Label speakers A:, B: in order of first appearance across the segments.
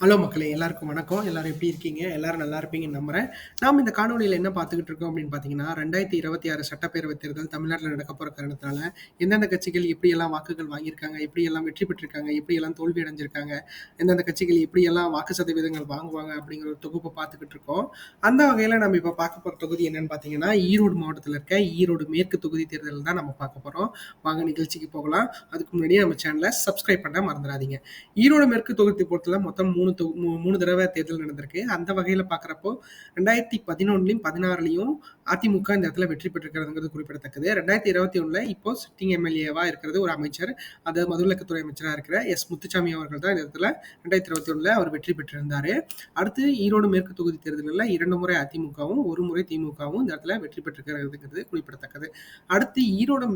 A: Hello மக்களே எல்லாருக்கும் வணக்கம். எல்லாரும் எப்படி இருக்கீங்க? எல்லாரும் நல்லா இருப்பீங்கன்னு நம்புறேன். நாம் இந்த காணொலியில் என்ன பார்த்துக்கிட்டு இருக்கோம் அப்படின்னு பார்த்தீங்கன்னா ரெண்டாயிரத்தி இருபத்தி ஆறு சட்டப்பேரவை தேர்தல் தமிழ்நாட்டில் நடக்க போகிற காரணத்தினால எந்தெந்த கட்சிகள் எப்படியெல்லாம் வாக்குகள் வாங்கியிருக்காங்க எப்படியெல்லாம் வெற்றி பெற்றிருக்காங்க எப்படியெல்லாம் தோல்வி அடைஞ்சிருக்காங்க எந்தெந்த கட்சிகள் எப்படியெல்லாம் வாக்கு சதவீதங்கள் வாங்குவாங்க அப்படிங்கிற ஒரு தொகுப்பை பார்த்துக்கிட்டு இருக்கோம். அந்த வகையில் நம்ம இப்போ பார்க்க போகிற தொகுதி என்னன்னு பார்த்தீங்கன்னா ஈரோடு மாவட்டத்தில் இருக்க ஈரோடு மேற்கு தொகுதி தேர்தல் தான் நம்ம பார்க்க போகிறோம் வாங்க நிகழ்ச்சிக்கு போகலாம். அதுக்கு முன்னாடியே நம்ம சேனலை சப்ஸ்கிரைப் பண்ண மறந்துடாதீங்க. ஈரோடு மேற்கு தொகுதி பொறுத்தல மொத்தம் மூணு தொ மூணு தடவை தேர்தல் நடந்திருக்கு. அந்த வகையில் பார்க்குறப்போ ரெண்டாயிரத்தி பதினொன்றுலையும் பதினாறுலையும் அதிமுக இந்த இடத்துல வெற்றி பெற்றிருக்கிறதுங்கிறது குறிப்பிடத்தக்கது. ரெண்டாயிரத்தி இருபத்தி ஒன்றில் இப்போ சிட்டிங் எம்எல்ஏவாக இருக்கிறது ஒரு அமைச்சர். அது மதுவிலக்குத்துறை அமைச்சராக இருக்கிற எஸ் முத்துசாமி அவர்கள் தான் இந்த இடத்துல ரெண்டாயிரத்தி இருபத்தி ஒன்றில் அவர் வெற்றி பெற்றிருந்தார். அடுத்து ஈரோடு மேற்கு தொகுதி தேர்தலில் இரண்டு முறை அதிமுகவும் ஒரு முறை திமுகவும் இந்த இடத்துல வெற்றி பெற்றிருக்கிறதுங்கிறது குறிப்பிடத்தக்கது. அடுத்து ஈரோடு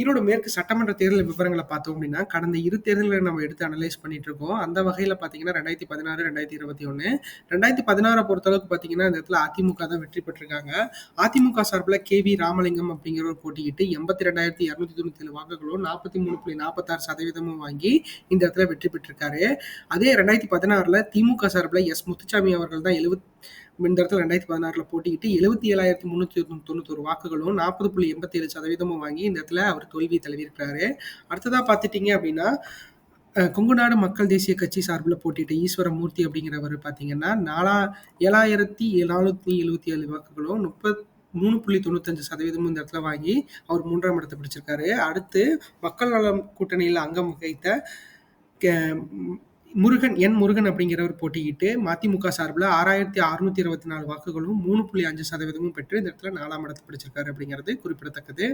A: ஈரோடு மேற்கு சட்டமன்ற தேர்தல் விவரங்களை பார்த்தோம் அப்படின்னா கடந்த இரு தேர்தல்களை நம்ம எடுத்து அனலைஸ் பண்ணிட்டு இருக்கோம். அந்த வகையில் பார்த்தீங்கன்னா ரெண்டாயிரத்தி பதினாறு ரெண்டாயிரத்தி இருபத்தி ஒன்று ரெண்டாயிரத்தி பதினாறை பொறுத்தளவுக்கு பார்த்தீங்கன்னா இந்த இடத்துல அதிமுக தான் வெற்றி பெற்றிருக்காங்க. அதிமுக சார்பில் கே வி ராமலிங்கம் அப்படிங்கிறவர் போட்டியிட்டு எண்பத்தி ரெண்டாயிரத்தி இரநூத்தி தொண்ணூத்தி ஏழு வாக்குகளும் நாற்பத்தி மூணு புள்ளி நாற்பத்தாறு சதவீதமும் வாங்கி இந்த இடத்துல வெற்றி பெற்றிருக்காரு. அதே ரெண்டாயிரத்தி பதினாறுல திமுக சார்பில் எஸ் முத்துசாமி அவர்கள் தான் எழுபத் இந்த இடத்துல ரெண்டாயிரத்தி பதினாறுல போட்டிக்கிட்டு எழுபத்தி ஏழாயிரத்தி முந்நூற்றி தொண்ணூத்தொரு வாக்குகளும் நாற்பது புள்ளி எண்பத்தி ஏழு சதவீதமும் வாங்கி இந்த இடத்துல அவர் தோல்வி தழுவியிருக்கிறாரு. அடுத்ததா பார்த்துட்டீங்க அப்படின்னா கொங்குநாடு மக்கள் தேசிய கட்சி சார்பில் போட்டியிட்ட ஈஸ்வரமூர்த்தி அப்படிங்கிறவர் பார்த்தீங்கன்னா நாலா ஏழாயிரத்தி நானூற்றி எழுபத்தி ஏழு வாக்குகளும் முப்பத் மூணு புள்ளி தொண்ணூத்தஞ்சு சதவீதமும் இந்த இடத்துல வாங்கி அவர் மூன்றாம் இடத்தை பிடிச்சிருக்காரு. அடுத்து மக்கள் நலம் கூட்டணியில் அங்கம் வகித்த முருகன் என் முருகன் அப்படிங்கிறவர் போட்டியிட்டு மதிமுக சார்பில் ஆறாயிரத்தி அறுநூத்தி இருபத்தி நாலு வாக்குகளும் மூணு புள்ளி அஞ்சு சதவீதமும் பெற்று இந்த இடத்துல நாலாம் இடத்தை பிடிச்சிருக்காரு அப்படிங்கிறது குறிப்பிடத்தக்கது.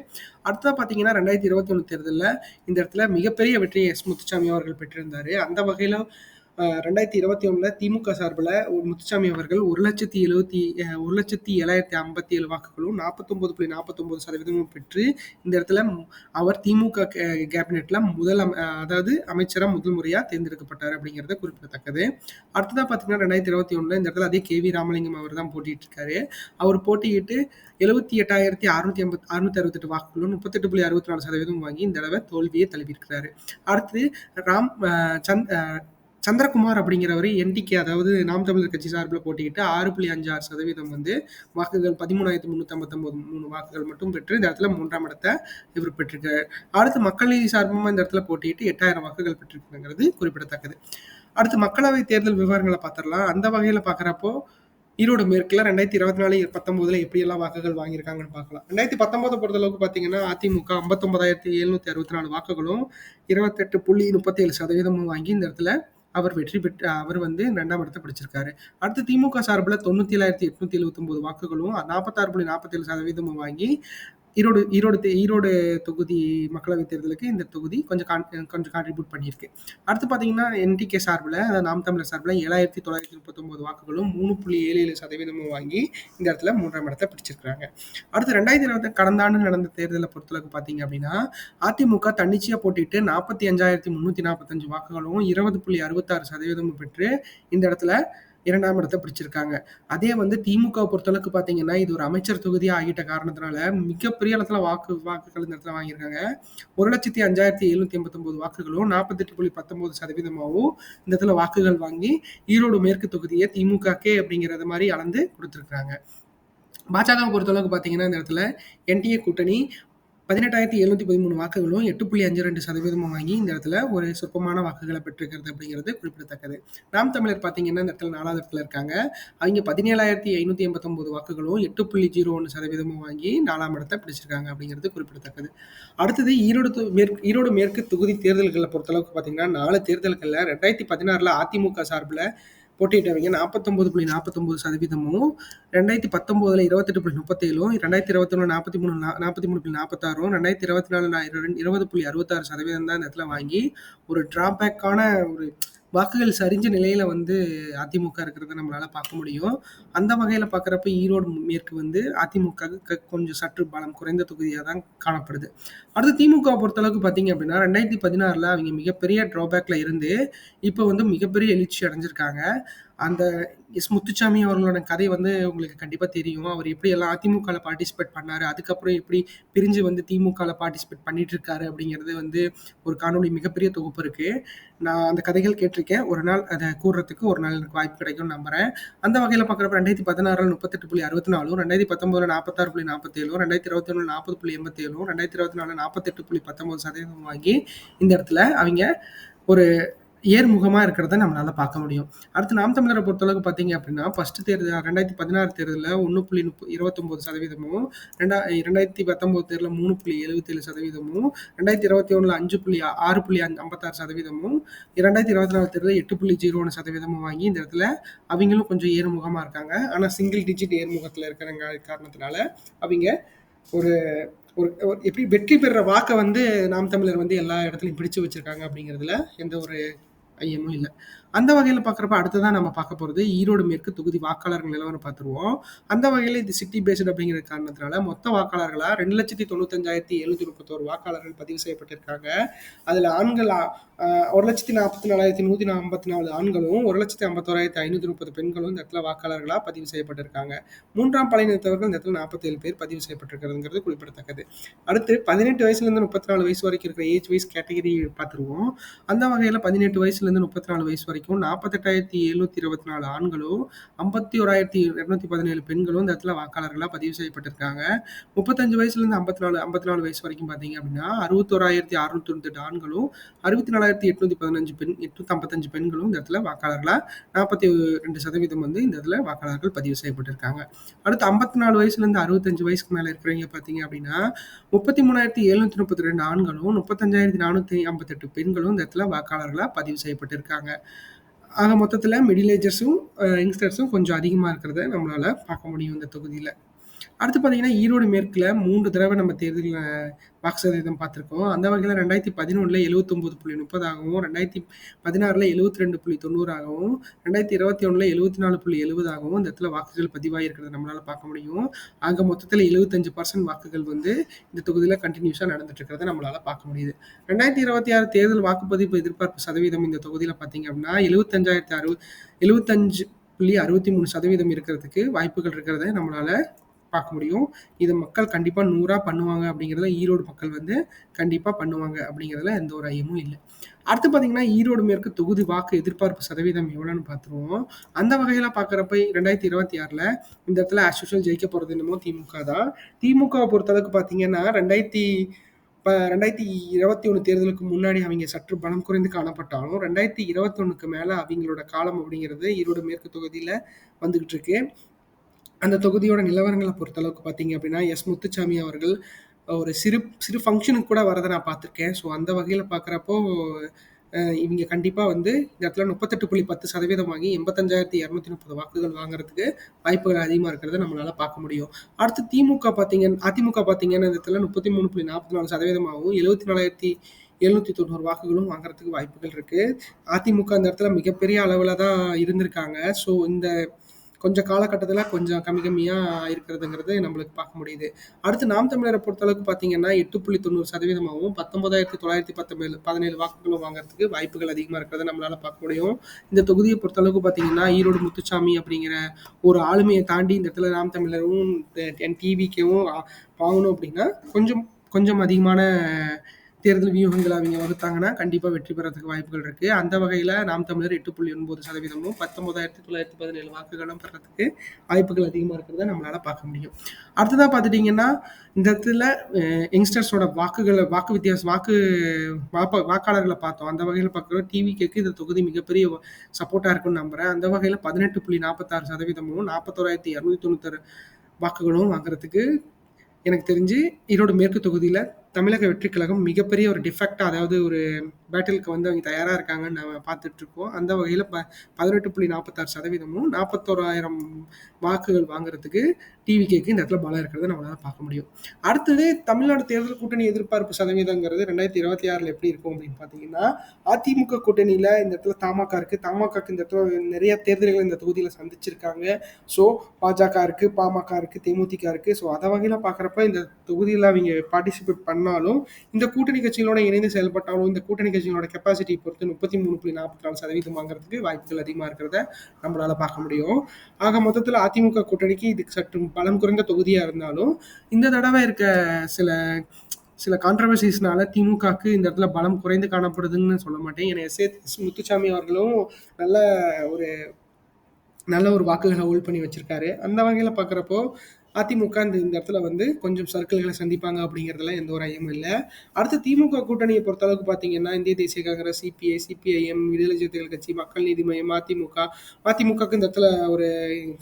A: அடுத்ததாக பார்த்தீங்கன்னா ரெண்டாயிரத்தி இருபத்தி ஒன்று தேர்தலில் இந்த இடத்துல மிகப்பெரிய வெற்றியை எஸ் முத்துசாமி அவர்கள் பெற்றிருந்தாரு. அந்த வகையில் ரெண்டாயிரத்தி இருபத்தி ஒன்றில் திமுக சார்பில் முத்துசாமி அவர்கள் ஒரு லட்சத்தி எழுபத்தி ஒரு லட்சத்தி ஏழாயிரத்தி ஐம்பத்தி ஏழு வாக்குகளும் நாற்பத்தொம்பது புள்ளி நாற்பத்தொம்பது சதவீதமும் பெற்று இந்த இடத்துல அவர் திமுக கே- முதல் அதாவது அமைச்சராக முதல் முறையாக தேர்ந்தெடுக்கப்பட்டார் அப்படிங்கிறது குறிப்பிடத்தக்கது. அடுத்ததாக பார்த்தீங்கன்னா ரெண்டாயிரத்தி இருபத்தி ஒன்றில் இந்த இடத்துல அதே கே வி ராமலிங்கம் அவர் தான் போட்டிட்டு இருக்காரு. அவர் போட்டியிட்டு எழுபத்தி எட்டாயிரத்தி அறுநூத்தி ஐம்பத்தி அறுநூத்தி அறுபத்தெட்டு வாக்குகளும் முப்பத்தெட்டு புள்ளி அறுபத்தி நாலு சதவீதம் வாங்கி இந்த தடவை தோல்வியை தழுவியிருக்கிறாரு. அடுத்து ராம் சந்த் சந்திரகுமார் அப்படிங்கிறவர் என்டிகே அதாவது நாம் தமிழர் கட்சி சார்பில் போட்டிக்கிட்டு ஆறு புள்ளி அஞ்சு ஆறு சதவீதம் வந்து வாக்குகள் பதிமூணாயிரத்தி முந்நூற்றி ஐம்பத்தொம்போது மூணு வாக்குகள் மட்டும் பெற்று இந்த இடத்துல மூன்றாம் இடத்தை இவர் பெற்றிருக்காரு. அடுத்து மக்கள் நீதி சார்பமாக இந்த இடத்துல போட்டியிட்டு எட்டாயிரம் வாக்குகள் பெற்றிருக்குங்கிறது குறிப்பிடத்தக்கது. அடுத்து மக்களவை தேர்தல் விவரங்களை பார்த்துடலாம். அந்த வகையில் பார்க்குறப்போ ஈரோடு மேற்குல ரெண்டாயிரத்தி இருபத்தி நாலு பத்தொன்பதுல எப்படியெல்லாம் வாக்குகள் வாங்கியிருக்காங்கன்னு பார்க்கலாம். ரெண்டாயிரத்தி பத்தொன்பதை பொறுத்தளவுக்கு பார்த்தீங்கன்னா அதிமுக ஐம்பத்தொன்பதாயிரத்தி எழுநூத்தி அறுபத்தி நாலு வாக்குகளும் இருபத்தெட்டு புள்ளி முப்பத்தி ஏழு சதவீதமும் வாங்கி இந்த இடத்துல அவர் வெற்றி பெற்று அவர் வந்து ரெண்டாம் இடத்தை பிடிச்சிருக்காரு. அடுத்து திமுக சார்பில் தொண்ணூத்தி ஏழாயிரத்தி எட்நூத்தி எழுபத்தி வாக்குகளும் நாற்பத்தாறு புள்ளி நாற்பத்தேழு சதவீதமும் வாங்கி ஈரோடு ஈரோடு தே- ஈரோடு தொகுதி மக்களவைத் தேர்தலுக்கு இந்த தொகுதி கொஞ்சம் கான் கொஞ்சம் கான்ட்ரிபியூட் பண்ணியிருக்கு. அடுத்து பார்த்தீங்கன்னா என்டிகே சார்பில் அதாவது நாம் தமிழர் சார்பில் ஏழாயிரத்தி தொள்ளாயிரத்தி முப்பத்தொம்போது வாக்குகளும் மூணு புள்ளி ஏழு ஏழு சதவீதமும் வாங்கி இந்த இடத்துல மூன்றாம் இடத்தை பிடிச்சிருக்கிறாங்க. அடுத்து ரெண்டாயிரத்தி இருபத்தி கடந்த ஆண்டு நடந்த தேர்தலை பொறுத்தளவுக்கு பார்த்தீங்க அப்படின்னா அதிமுக தன்னிச்சையாக போட்டிட்டு நாற்பத்தி அஞ்சாயிரத்தி முந்நூற்றி நாற்பத்தஞ்சு வாக்குகளும் இருபது புள்ளி அறுபத்தாறு சதவீதமும் பெற்று இந்த இடத்துல இரண்டாம் இடத்தை பிடிச்சிருக்காங்க. அதே வந்து திமுக பொறுத்தளவுக்கு பார்த்தீங்கன்னா இது ஒரு அமைச்சர் தொகுதியாக ஆகிட்ட காரணத்தினால மிகப்பெரிய இடத்துல வாக்கு வாக்குகள் இந்த இடத்துல வாங்கியிருக்காங்க. ஒரு லட்சத்தி அஞ்சாயிரத்தி எழுநூத்தி எண்பத்தொன்பது வாக்குகளும் நாற்பத்தெட்டு புள்ளி பத்தொன்பது சதவீதமாகவும் இந்த இடத்துல வாக்குகள் வாங்கி ஈரோடு மேற்கு தொகுதியை திமுகக்கே அப்படிங்கிறத மாதிரி அளந்து கொடுத்துருக்காங்க பாஜக பொறுத்தளவுக்கு பார்த்தீங்கன்னா இந்த இடத்துல என்டிஏ கூட்டணி பதினெட்டாயிரத்தி எழுநூத்தி பதிமூணு வாக்குகளும் எட்டு புள்ளி அஞ்சு ரெண்டு சதவீதமும் வாங்கி இந்த இடத்துல ஒரு சொற்பமான வாக்குகளை பெற்றிருக்கிறது அப்படிங்கிறது குறிப்பிடத்தக்கது. நாம் தமிழர் பார்த்தீங்கன்னா இந்த இடத்துல நாலாவது இடத்துல இருக்காங்க. அவங்க பதினேழாயிரத்தி ஐநூற்றி எண்பத்தொம்போது வாக்குகளும் எட்டு புள்ளி ஜீரோ ஒன்று சதவீதமும் வாங்கி நாலாம் இடத்தை பிடிச்சிருக்காங்க அப்படிங்கிறது குறிப்பிடத்தக்கது. அடுத்தது ஈரோடு மேற்கு ஈரோடு மேற்கு தொகுதி தேர்தல்களை பொறுத்தளவுக்கு பார்த்தீங்கன்னா நாலு தேர்தல்களில் ரெண்டாயிரத்தி பதினாறில் அதிமுக சார்பில் போட்டியிட்டவங்க நாற்பத்தொம்பது புள்ளி நாற்பத்தொம்பது சதவீதமும் ரெண்டாயிரத்தி பத்தொம்போதில் இருபத்தெட்டு புள்ளி முப்பத்தேழும் ரெண்டாயிரத்தி இருபத்தி ஒன்று நாற்பத்தி மூணு நாற்பத்தி மூணு புள்ளி நாற்பத்தாறும் ரெண்டாயிரத்தி இருபத்தி நாலு நா- இருபது புள்ளி அறுபத்தாறு சதவீதம் தான் இந்த இடத்துல வாங்கி ஒரு டிராபேக்கான ஒரு வாக்குகள் சரிஞ்ச நிலையில வந்து அதிமுக இருக்கிறத நம்மளால பார்க்க முடியும். அந்த வகையில பார்க்குறப்ப ஈரோடு மேற்கு வந்து அதிமுக கொஞ்சம் சற்று பலம் குறைந்த தொகுதியாக தான் காணப்படுது. அடுத்து திமுக பொறுத்தளவுக்கு பார்த்தீங்க அப்படின்னா ரெண்டாயிரத்தி பதினாறில் அவங்க மிகப்பெரிய ட்ராபேக்ல இருந்து இப்போ வந்து மிகப்பெரிய எழுச்சி அடைஞ்சிருக்காங்க. அந்த எஸ் முத்துச்சாமி அவர்களோட கதை வந்து உங்களுக்கு கண்டிப்பாக தெரியும். அவர் எப்படி எல்லாம் அதிமுகவில் பார்ட்டிசிபேட் பண்ணார் அதுக்கப்புறம் எப்படி பிரிஞ்சு வந்து திமுகவில் பார்ட்டிசிபேட் பண்ணிட்டு இருக்காரு அப்படிங்கிறது வந்து ஒரு காணொலி மிகப்பெரிய தொகுப்பு இருக்குது நான் அந்த கதைகள் கேட்டிருக்கேன். ஒரு நாள் அதை கூறுறதுக்கு ஒரு நாள் எனக்கு வாய்ப்பு கிடைக்கும்னு நம்புறேன். அந்த வகையில் பார்க்குறப்ப ரெண்டாயிரத்தி பதினாறில் முப்பத்தெட்டு புள்ளி அறுபத்தி நாலும் ரெண்டாயிரத்தி பத்தொம்போதில் நாற்பத்தாறு புள்ளி நாற்பத்தேழும் ரெண்டாயிரத்தி இருபத்தி ஒன்று நாற்பது புள்ளி எண்பத்தேழும் ரெண்டாயிரத்தி இருபத்தி நாலு நாற்பத்தெட்டு புள்ளி பத்தொம்பது சதவீதம் வாங்கி இந்த இடத்துல அவங்க ஒரு ஏர்முகமாக இருக்கிறத நம்மளால் பார்க்க முடியும். அடுத்து நாம் தமிழரை பொறுத்தளவுக்கு பார்த்தீங்க அப்படின்னா ஃபர்ஸ்ட் தேர்தல் ரெண்டாயிரத்தி பதினாறு தேர்தலில் ஒன்று புள்ளி முப்பது இருபத்தொம்போது சதவீதமும் ரெண்டா ரெண்டாயிரத்தி பத்தொம்போது தேர்தலில் மூணு புள்ளி எழுபத்தேழு சதவீதமும் ரெண்டாயிரத்தி இருபத்தி ஒன்றில் அஞ்சு புள்ளி ஆறு புள்ளி அஞ்சு ஐம்பத்தாறு சதவீதமும் இரண்டாயிரத்தி இருபத்தி நாலு தேர்தலில் எட்டு புள்ளி ஜீரோ ஒன்று சதவீதமும் வாங்கி இந்த இடத்துல அவங்களும் கொஞ்சம் ஏர்முகமாக இருக்காங்க. ஆனால் சிங்கிள் டிஜிட் ஏர்முகத்தில் இருக்கிற காரணத்தினால அவங்க ஒரு ஒரு எப்படி வெற்றி பெறுற வாக்கை வந்து நாம் தமிழர் வந்து எல்லா இடத்துலையும் பிடிச்சு வச்சிருக்காங்க அப்படிங்கிறதுல எந்த ஒரு ஐயமும் இல்ல. அந்த வகையில் பார்க்குறப்ப அடுத்ததா நம்ம பார்க்க போகிறது ஈரோடு மேற்கு தொகுதி வாக்காளர்கள் நிலவரம் பார்த்துருவோம். அந்த வகையில் இது சிட்டி பேஸ்டு அப்படிங்கிற காரணத்தினால மொத்த வாக்காளர்களாக ரெண்டு லட்சத்தி தொண்ணூத்தஞ்சாயிரத்தி எழுநூத்தி முப்பத்தோரு வாக்காளர்கள் பதிவு செய்யப்பட்டிருக்காங்க. அதில் ஆண்கள் ஒரு லட்சத்தி நாற்பத்தி நாலாயிரத்தி நூற்றி நாற்பத்தி நாலு ஆண்களும், 1,51,530 பெண்களும் இந்த இடத்துல வாக்காளர்களாக பதிவு செய்யப்பட்டிருக்காங்க. மூன்றாம் பழையினத்தவர்கள் இந்த இடத்துல 47 பேர் பதிவு செய்யப்பட்டிருக்கிறதுங்கிறது குறிப்பிடத்தக்கது. அடுத்து 18 வயசுலேருந்து 34 வயசு வரைக்கும் இருக்கிற ஏஜ் வைஸ் கேட்டகரி பார்த்துருவோம். அந்த வகையில் பதினெட்டு வயசுலேருந்து 34 வயசு வரைக்கும் வரைக்கும் நாற்பத்தெட்டாயிரத்தி எழுநூத்தி இருபத்தி நாலு ஆண்களும் ஐம்பத்தி ஓராயிரத்தி இரநூத்தி பதினேழு பெண்களும் இந்த இடத்துல வாக்காளர்களாக பதிவு செய்யப்பட்டிருக்காங்க. முப்பத்தஞ்சு வயசுலேருந்து ஐம்பத்தி நாலு ஐம்பத்தி நாலு வயசு வரைக்கும் பார்த்தீங்க அப்படின்னா அறுபத்தோராயிரத்தி அறுநூத்தி தொண்ணூத்தெட்டு ஆண்களும் அறுபத்தி நாலாயிரத்தி எட்நூத்தி பதினஞ்சு பெண் எட்நூத்தி ஐம்பத்தஞ்சு பெண்களும் இந்த இடத்துல வாக்காளர்களாக நாற்பத்தி ரெண்டு சதவீதம் வந்து இந்த இடத்துல வாக்காளர்கள் பதிவு செய்யப்பட்டிருக்காங்க. அடுத்து ஐம்பத்தி நாலு வயசுலேருந்து அறுபத்தஞ்சு வயசுக்கு மேலே இருக்கிறவங்க பார்த்தீங்க அப்படின்னா முப்பத்தி மூணாயிரத்தி எழுநூத்தி முப்பத்தி ரெண்டு ஆண்களும் முப்பத்தஞ்சாயிரத்தி நானூற்றி ஐம்பத்தெட்டு பெண்களும் இந்த இடத்துல வாக்காளர்களாக பதிவு செய்யப்பட்டிருக்காங்க. ஆக மொத்தத்தில் மிடில் ஏஜர்ஸும், யங்ஸ்டர்ஸும் கொஞ்சம் அதிகமாக இருக்கிறத நம்மளால் பார்க்க முடியும் இந்த தொகுதியில். அடுத்து பார்த்தீங்கன்னா ஈரோடு மேற்கில் மூன்று தடவை நம்ம தேர்தல் வாக்கு சதவீதம் பார்த்துருக்கோம். அந்த வகையில் ரெண்டாயிரத்தி பதினொன்றில் எழுவத்தொம்போது புள்ளி முப்பதாகவும் ரெண்டாயிரத்தி பதினாறில் எழுபத்தி ரெண்டு புள்ளி தொண்ணூறாகவும் ரெண்டாயிரத்தி இருபத்தி ஒன்றில் எழுபத்தி நாலு புள்ளி எழுபதாகவும் இந்த இடத்துல வாக்குகள் பதிவாகி இருக்கிறத நம்மளால் பார்க்க முடியும். அங்கே மொத்தத்தில் எழுபத்தஞ்சு பர்சன்ட் வாக்குகள் வந்து இந்த தொகுதியில் கண்டினியூஸாக நடந்துட்டு இருக்கிறத நம்மளால் பார்க்க முடியுது. ரெண்டாயிரத்தி இருபத்தி ஆறு தேர்தல் வாக்குப்பதிவு எதிர்பார்ப்பு சதவீதம் இந்த தொகுதியில் பார்த்தீங்க அப்படின்னா எழுபத்தஞ்சாயிரத்தி அறுபது எழுபத்தஞ்சு புள்ளி அறுபத்தி மூணு சதவீதம் இருக்கிறதுக்கு வாய்ப்புகள் இருக்கிறத நம்மளால் பார்க்க முடியும். இது மக்கள் கண்டிப்பாக நூறாக பண்ணுவாங்க அப்படிங்கிறதுல ஈரோடு மக்கள் வந்து கண்டிப்பாக பண்ணுவாங்க அப்படிங்கிறதுல எந்த ஒரு ஐயமும் இல்லை அடுத்து பார்த்தீங்கன்னா, ஈரோடு மேற்கு தொகுதி வாக்கு எதிர்பார்ப்பு சதவீதம் எவ்வளோன்னு பார்த்துருவோம். அந்த வகையில் பார்க்குறப்ப 2026ல இந்த இடத்துல ஆஸ் ஜெயிக்க போகிறது என்னமோ திமுக தான். திமுகவை பொறுத்தளவுக்கு பார்த்தீங்கன்னா, ரெண்டாயிரத்தி ப ரெண்டாயிரத்தி இருபத்தி ஒன்று தேர்தலுக்கு முன்னாடி அவங்க சற்று பலம் குறைந்து காணப்பட்டாலும், ரெண்டாயிரத்தி இருபத்தொன்னுக்கு மேலே அவங்களோட காலம் அப்படிங்கிறது ஈரோடு மேற்கு தொகுதியில் வந்துகிட்டு இருக்கு. அந்த தொகுதியோட நிலவரங்களை பொறுத்தளவுக்கு பார்த்தீங்க அப்படின்னா, எஸ். முத்துச்சாமி அவர்கள் ஒரு சிறு சிறு ஃபங்க்ஷனுக்கு கூட வரதை நான் பார்த்துருக்கேன். ஸோ அந்த வகையில் பார்க்குறப்போ, இவங்க கண்டிப்பாக வந்து இந்த இடத்துல 38.10% வாங்கி 85,230 வாக்குகள் வாங்குறதுக்கு வாய்ப்புகள் அதிகமாக இருக்கிறத நம்மளால் பார்க்க முடியும். அடுத்து திமுக பார்த்தீங்க அதிமுக பார்த்தீங்கன்னா, இந்த இடத்துல முப்பத்தி மூணு புள்ளி நாற்பத்தி நாலு சதவீதமாகவும் எழுபத்தி நாலாயிரத்தி எழுநூற்றி தொண்ணூறு வாக்குகளும் வாங்குறதுக்கு வாய்ப்புகள் இருக்குது அதிமுக அந்த இடத்துல மிகப்பெரிய அளவில் தான் இருந்திருக்காங்க. ஸோ இந்த கொஞ்சம் காலகட்டத்தில் கொஞ்சம் கம்மி கம்மியாக இருக்கிறதுங்கிறது நம்மளுக்கு பார்க்க முடியுது. அடுத்து நாம் தமிழரை பொறுத்தளவுக்கு பார்த்தீங்கன்னா, எட்டு புள்ளி தொண்ணூறு சதவீதமாகவும் பத்தொன்பதாயிரத்தி தொள்ளாயிரத்தி பத்தொம்பது பதினேழு வாக்குகளும் வாங்குறதுக்கு வாய்ப்புகள் அதிகமாக இருக்கிறத நம்மளால் பார்க்க முடியும். இந்த தொகுதியை பொறுத்தளவுக்கு பார்த்தீங்கன்னா, ஈரோடு முத்துச்சாமி அப்படிங்கிற ஒரு ஆளுமையை தாண்டி இந்த இடத்துல நாம் தமிழரும், என் டிவிகேவும் வாங்கணும் அப்படின்னா, கொஞ்சம் கொஞ்சம் அதிகமான தேர்தல் வியூகங்களை அவங்க வகுத்தாங்கன்னா, கண்டிப்பாக வெற்றி பெறதுக்கு வாய்ப்புகள் இருக்கு. அந்த வகையில் நாம் தமிழர் எட்டு புள்ளி ஒன்போது சதவீதமும் பத்தொன்பதாயிரத்தி தொள்ளாயிரத்தி பதினேழு வாக்குகளும் பெறதுக்கு வாய்ப்புகள் அதிகமாக இருக்கிறத நம்மளால் பார்க்க முடியும். அடுத்ததாக பார்த்துட்டிங்கன்னா இந்த இடத்துல யங்ஸ்டர்ஸோட வாக்குகளை வாக்கு வித்தியாசம் வாக்கு வாப்ப வாக்காளர்களை பார்த்தோம். அந்த வகையில டிவி டிவிகேக்கு இந்த தொகுதி மிகப்பெரிய சப்போர்ட்டாக இருக்கும்னு நம்புறேன். அந்த வகையில் பதினெட்டு புள்ளி நாற்பத்தாறு சதவீதமும் நாற்பத்தோராயிரத்தி இரநூத்தி தொண்ணூத்தாறு வாக்குகளும் வாங்குறதுக்கு எனக்கு தெரிஞ்சு ஈரோடு மேற்கு தொகுதியில் தமிழக வெற்றி கழகம் மிகப்பெரிய ஒரு டிஃபெக்ட்டா அதாவது ஒரு பேட்டிலுக்கு வந்து அவங்க தயாரா இருக்காங்கன்னு நம்ம பார்த்துட்டு இருக்கோம். அந்த வகையில ப பதினெட்டு புள்ளி நாற்பத்தாறு சதவீதமும் நாற்பத்தோராயிரம் வாக்குகள் வாங்குறதுக்கு டிவிகேக்கு இந்த இடத்துல பலம் இருக்கிறத நம்மளால பார்க்க முடியும். அடுத்தது தமிழ்நாடு தேர்தல் கூட்டணி எதிர்பார்ப்பு சதவீதங்கிறது ரெண்டாயிரத்தி இருபத்தி ஆறில் எப்படி இருக்கும் அப்படின்னு பார்த்தீங்கன்னா அதிமுக கூட்டணியில் இந்த இடத்துல தமாக இருக்குது தமாகக்கு இந்த இடத்துல நிறைய தேர்தல்கள் இந்த தொகுதியில் சந்திச்சிருக்காங்க. ஸோ பாஜக இருக்குது பாமக இருக்குது தேமுதிக இருக்குது ஸோ அதை வகையில் பார்க்குறப்ப இந்த தொகுதியில் அவங்க பார்ட்டிசிபேட் பண்ண பண்ணாலும் இந்த கூட்டணி கட்சிகளோட இணைந்து செயல்பட்டாலும் இந்த கூட்டணி கட்சிகளோட கெப்பாசிட்டி பொறுத்து முப்பத்தி மூணு புள்ளி நாற்பத்தி நாலு சதவீதம் வாங்குறதுக்கு வாய்ப்புகள் அதிகமாக இருக்கிறத நம்மளால பார்க்க முடியும். ஆக மொத்தத்தில் அதிமுக கூட்டணிக்கு இது சற்று பலம் குறைந்த தொகுதியாக இருந்தாலும் இந்த தடவை இருக்க சில சில கான்ட்ரவர்சிஸ்னால திமுகக்கு இந்த இடத்துல பலம் குறைந்து காணப்படுதுன்னு சொல்ல மாட்டேன். ஏன்னா எஸ் ஏ முத்துசாமி அவர்களும் நல்ல ஒரு நல்ல ஒரு வாக்குகளை ஹோல்ட் பண்ணி வச்சிருக்காரு. அந்த வகையில் பார்க்குறப்போ அதிமுக இந்த இந்த இடத்துல வந்து கொஞ்சம் சர்க்கிள்களை சந்திப்பாங்க அப்படிங்கிறதுல எந்த ஒரு ஐயமும் இல்லை. அடுத்து திமுக கூட்டணியை பொறுத்தளவுக்கு பார்த்தீங்கன்னா இந்திய தேசிய காங்கிரஸ் சிபிஐ சிபிஐஎம் விடுதலை சிறுத்தைகள் கட்சி மக்கள் நீதி மையம் அதிமுக. அதிமுகக்கு இந்த இடத்துல ஒரு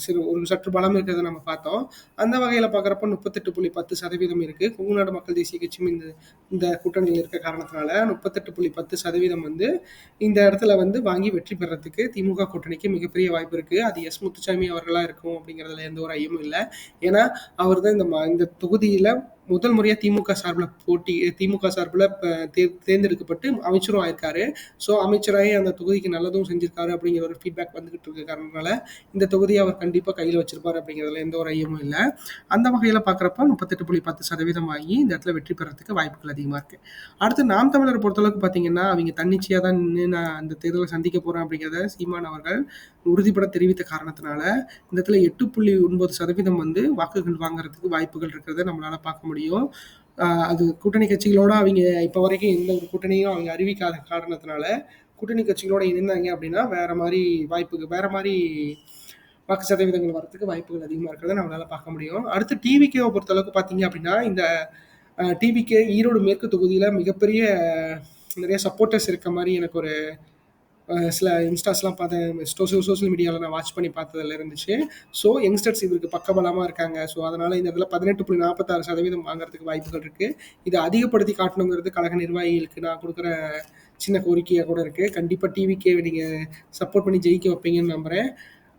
A: சிறு ஒரு சற்று பலம் இருக்கிறத நம்ம பார்த்தோம். அந்த வகையில் பார்க்குறப்ப முப்பத்தெட்டு புள்ளி பத்து சதவீதம் இருக்குது கொங்குநாடு மக்கள் தேசிய கட்சியும் இந்த இந்த கூட்டணியில் இருக்க காரணத்தினால முப்பத்தெட்டு புள்ளி பத்து சதவீதம் வந்து இந்த இடத்துல வந்து வாங்கி வெற்றி பெறத்துக்கு திமுக கூட்டணிக்கு மிகப்பெரிய வாய்ப்பு இருக்குது அது எஸ் முத்துசாமி அவர்களாக இருக்கும் அப்படிங்கிறதுல எந்த ஒரு ஐயமும் இல்லை. ஏன்னா அவர் தான் இந்த இந்த தொகுதியில முதல் முறையாக திமுக சார்பில் போட்டி திமுக சார்பில் தே தேர்ந்தெடுக்கப்பட்டு அமைச்சரும் ஆயிருக்காரு. ஸோ அமைச்சராகி அந்த தொகுதிக்கு நல்லதும் செஞ்சிருக்காரு அப்படிங்கிற ஒரு ஃபீட்பேக் வந்துகிட்டு இருக்க. காரணனால இந்த தொகுதியை அவர் கண்டிப்பாக கையில் வச்சிருப்பார் அப்படிங்கிறதுல எந்த ஒரு ஐயமும் இல்லை. அந்த வகையில் பார்க்குறப்ப முப்பத்தெட்டு புள்ளி பத்து சதவீதம் ஆகி இந்த இடத்துல வெற்றி பெறத்துக்கு வாய்ப்புகள் அதிகமாக இருக்குது அடுத்து நாம் தமிழர் பொறுத்தளவுக்கு பார்த்தீங்கன்னா அவங்க தன்னிச்சையாக தான் நின்று நான் அந்த தேர்தலை சந்திக்க போகிறேன் அப்படிங்கிறத சீமான் அவர்கள் உறுதிப்பட தெரிவித்த காரணத்தினால இந்த இடத்துல எட்டு புள்ளி ஒன்பது சதவீதம் வந்து வாக்குகள் வாங்குறதுக்கு வாய்ப்புகள் இருக்கிறத நம்மளால் பார்க்க முடியும். முடியும். அது கூட்டணி கட்சிகளோட அவங்க இப்போ வரைக்கும் எந்த ஒரு கூட்டணியும் அவங்க அறிவிக்காத காரணத்தினால கூட்டணி கட்சிகளோட இணைந்தாங்க அப்படின்னா வேற மாதிரி வாய்ப்புக்கு வேற மாதிரி வாக்கு சதவீதங்கள் வரத்துக்கு வாய்ப்புகள் அதிகமாக இருக்கிறத நம்மளால பார்க்க முடியும். அடுத்து டிவிகேவை பொறுத்தளவுக்கு பார்த்தீங்க அப்படின்னா இந்த டிவிகே ஈரோடு மேற்கு தொகுதியில் மிகப்பெரிய நிறைய சப்போர்ட்டர்ஸ் இருக்க மாதிரி எனக்கு ஒரு சில இன்ஸ்டாஸ்லாம் பார்த்தேன் சோசியல் சோசியல் மீடியாவில் நான் வாட்ச் பண்ணி பார்த்ததில் இருந்துச்சு. ஸோ யங்ஸ்டர்ஸ் இவருக்கு பக்கபலமாக இருக்காங்க. ஸோ அதனால் இந்த இடத்துல பதினெட்டு புள்ளி நாற்பத்தாறு சதவீதம் வாங்குறதுக்கு வாய்ப்புகள் இருக்குது இதை அதிகப்படுத்தி காட்டணுங்கிறது கழக நிர்வாகிகளுக்கு நான் கொடுக்குற சின்ன கோரிக்கையாக கூட இருக்குது கண்டிப்பாக டிவிக்கே நீங்கள் சப்போர்ட் பண்ணி ஜெயிக்க வைப்பீங்கன்னு நம்புகிறேன்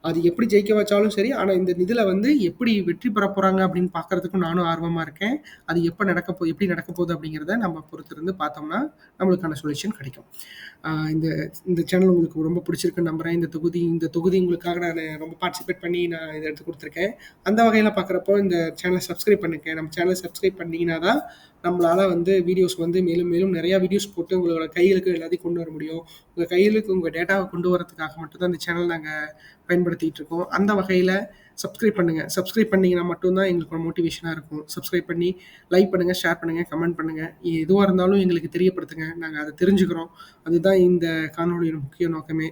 A: அது எப்படி ஜெயிக்க வச்சாலும் சரி ஆனால் இந்த இதில் வந்து எப்படி வெற்றி பெற போகிறாங்க அப்படின்னு பார்க்குறதுக்கும் நானும் ஆர்வமாக இருக்கேன். அது எப்போ நடக்க போ எப்படி நடக்க போகுது அப்படிங்கிறத நம்ம பொறுத்திருந்து பார்த்தோம்னா நம்மளுக்கான சொல்யூஷன் கிடைக்கும். இந்த இந்த சேனல் உங்களுக்கு ரொம்ப பிடிச்சிருக்குன்னு நம்புகிறேன் இந்த தொகுதி இந்த தொகுதி உங்களுக்காக நான் ரொம்ப பார்ட்டிசிபேட் பண்ணி நான் இதை எடுத்து கொடுத்துருக்கேன். அந்த வகையில் பார்க்குறப்போ இந்த சேனலை சப்ஸ்கிரைப் பண்ணிருக்கேன் நம்ம சேனலை சப்ஸ்கிரைப் பண்ணிங்கன்னா தான் நம்மளால் வந்து வீடியோஸ் வந்து மேலும் மேலும் நிறையா வீடியோஸ் போட்டு உங்களோட கைகளுக்கு எல்லாத்தையும் கொண்டு வர முடியும். உங்கள் கைகளுக்கு உங்கள் டேட்டாவை கொண்டு வரதுக்காக மட்டும்தான் இந்த சேனல் நாங்கள் பயன்படுத்திட்டு இருக்கோம் அந்த வகையில் சப்ஸ்கிரைப் பண்ணுங்கள் சப்ஸ்கிரைப் பண்ணிங்கன்னா மட்டும்தான் எங்களுக்கு ஒரு மோட்டிவேஷனாக இருக்கும். சப்ஸ்கிரைப் பண்ணி லைக் பண்ணுங்கள் ஷேர் பண்ணுங்கள் கமெண்ட் பண்ணுங்கள் எதுவாக இருந்தாலும் எங்களுக்கு தெரியப்படுத்துங்க. நாங்கள் அதை தெரிஞ்சுக்கிறோம். அதுதான் இந்த காணொலியோட முக்கிய நோக்கமே.